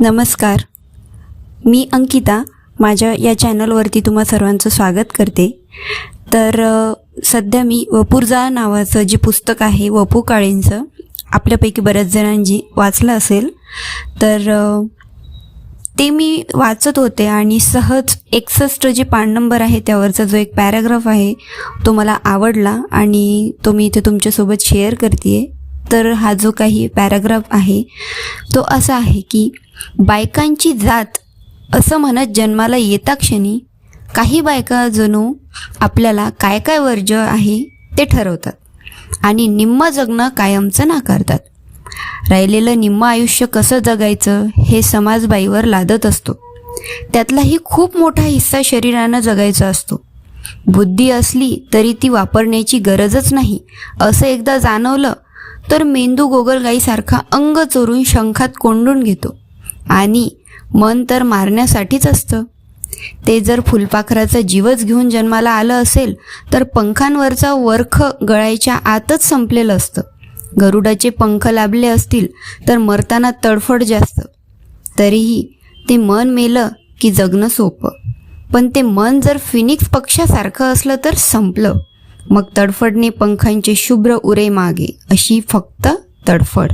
नमस्कार. मी अंकिता माझ्या या चॅनलवरती तुम्हा सर्वांचं स्वागत करते. तर सध्या मी वपुर्जा नावाचं जे पुस्तक आहे वपू काळेंचं आपल्यापैकी बऱ्याच जणांची वाचलं असेल. तर ते मी वाचत होते आणि सहज एकसष्ट जे पान नंबर आहे त्यावरचा जो एक पॅराग्राफ आहे तो मला आवडला आणि तो मी इथे तुमच्यासोबत शेअर करते तर हा जो काही पॅराग्राफ आहे तो असा आहे की बायकांची जात असं म्हणत जन्माला येता क्षणी काही बायका जणू आपल्याला काय काय वर्ज्य आहे ते ठरवतात आणि निम्म जगणं कायमचं नाकारतात. राहिलेलं निम्म आयुष्य कसं जगायचं हे समाजबाईवर लादत असतो. त्यातलाही खूप मोठा हिस्सा शरीरानं जगायचा असतो. बुद्धी असली तरी ती वापरण्याची गरजच नाही असं एकदा जाणवलं तर मेंदू गोगलगाईसारखा अंग चोरून शंखात कोंडून घेतो. आणि मन तर मारण्यासाठीच असतं. ते जर फुलपाखराचा जीवच घेऊन जन्माला आलं असेल तर पंखांवरचा वर्ख गळायच्या आतच संपलेलं असतं. गरुडाचे पंख लाभले असतील तर मरताना तडफड जास्त. तरीही ते मन मेलं की जगणं सोपं. पण ते मन जर फिनिक्स पक्षासारखं असलं तर संपलं. मग तडफडणे पंखांचे शुभ्र उरे मागे. अशी फक्त तडफड.